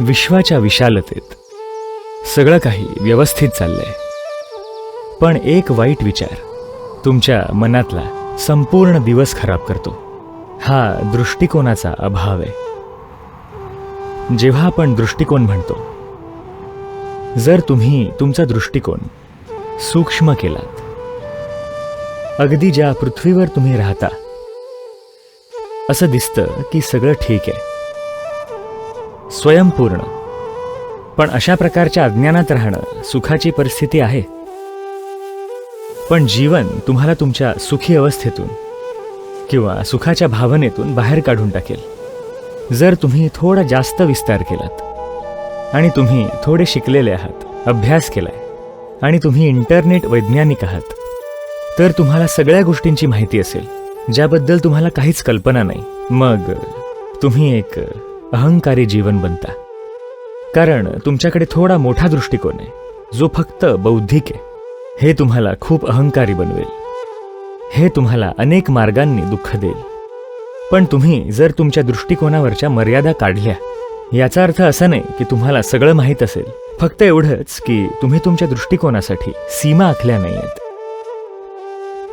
विश्वाच्या विशालतेत. सगळं काही व्यवस्थित चाललंय. पण एक वाईट विचार तुमच्या मनातला संपूर्ण दिवस खराब करतो. हा दृष्टिकोनाचा अभाव आहे. जेव्हा आपण दृष्टिकोन म्हणतो जर तुम्ही तुमचा दृष्टिकोन सूक्ष्म केलात अगदी ज्या पृथ्वीवर तुम्ही राहता असं दिसतं की सगळं ठीक आहे. स्वयंपूर्ण. पण अशा प्रकारच्या अज्ञानात राहणं सुखाची परिस्थिती आहे. पण जीवन तुम्हाला तुमच्या सुखी अवस्थेतून किंवा सुखाच्या भावनेतून बाहेर काढून टाकेल. जर तुम्ही थोडा जास्त विस्तार केलात आणि तुम्ही थोडे शिकलेले आहात अभ्यास केलाय आणि तुम्ही इंटरनेट वैज्ञानिक आहात तर तुम्हाला सगळ्या गोष्टींची माहिती असेल ज्याबद्दल तुम्हाला काहीच कल्पना नाही. मग तुम्ही एक अहंकारी जीवन बनता. कारण तुमच्याकडे थोडा मोठा दृष्टिकोन आहे. जो फक्त बौद्धिक आहे. हे तुम्हाला खूप अहंकारी बनवेल. हे तुम्हाला अनेक मार्गांनी दुःख देईल. पण तुम्ही जर तुमच्या दृष्टिकोनावरच्या मर्यादा काढल्या याचा अर्थ असा नाही की तुम्हाला सगळं माहीत असेल. फक्त एवढंच की तुम्ही तुमच्या दृष्टिकोनासाठी सीमा आखल्या नाहीयेत.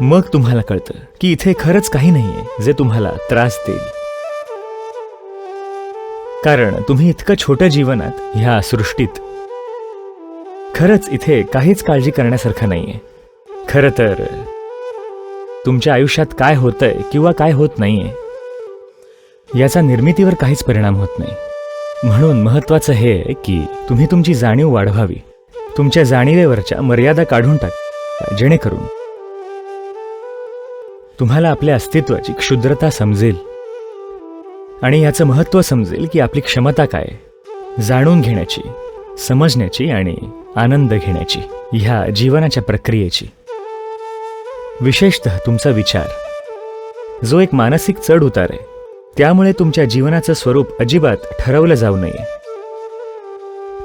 मग तुम्हाला कळतं की इथे खरंच काही नाहीये जे तुम्हाला त्रास देईल. कारण तुम्ही इतकं छोटं जीवनात ह्या सृष्टीत. खरंच इथे काहीच काळजी करण्यासारखं नाहीये. खरं तर तुमच्या आयुष्यात काय होतंय किंवा काय होत नाहीये याचा निर्मितीवर काहीच परिणाम होत नाही. म्हणून महत्वाचं हे आहे की तुम्ही तुमची जाणीव वाढवावी. तुमच्या जाणीवेवरच्या मर्यादा काढून टाक जेणेकरून तुम्हाला आपल्या अस्तित्वाची क्षुद्रता समजेल. आणि याचं महत्त्व समजेल की आपली क्षमता काय जाणून घेण्याची समजण्याची आणि आनंद घेण्याची ह्या जीवनाच्या प्रक्रियेची. विशेषतः तुमचा विचार. जो एक मानसिक चढ उतार आहे त्यामुळे तुमच्या जीवनाचं स्वरूप अजिबात ठरवलं जाऊ नये.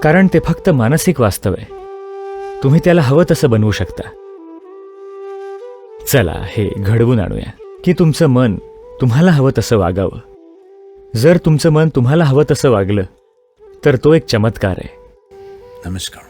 कारण ते फक्त मानसिक वास्तव आहे. तुम्ही त्याला हवं तसं बनवू शकता. चला हे घडवून आणूया. की तुमचं मन तुम्हाला हवं तसं वागावं. जर तुमचं मन तुम्हाला हवं तसं वागलं तर तो एक चमत्कार आहे. नमस्कार.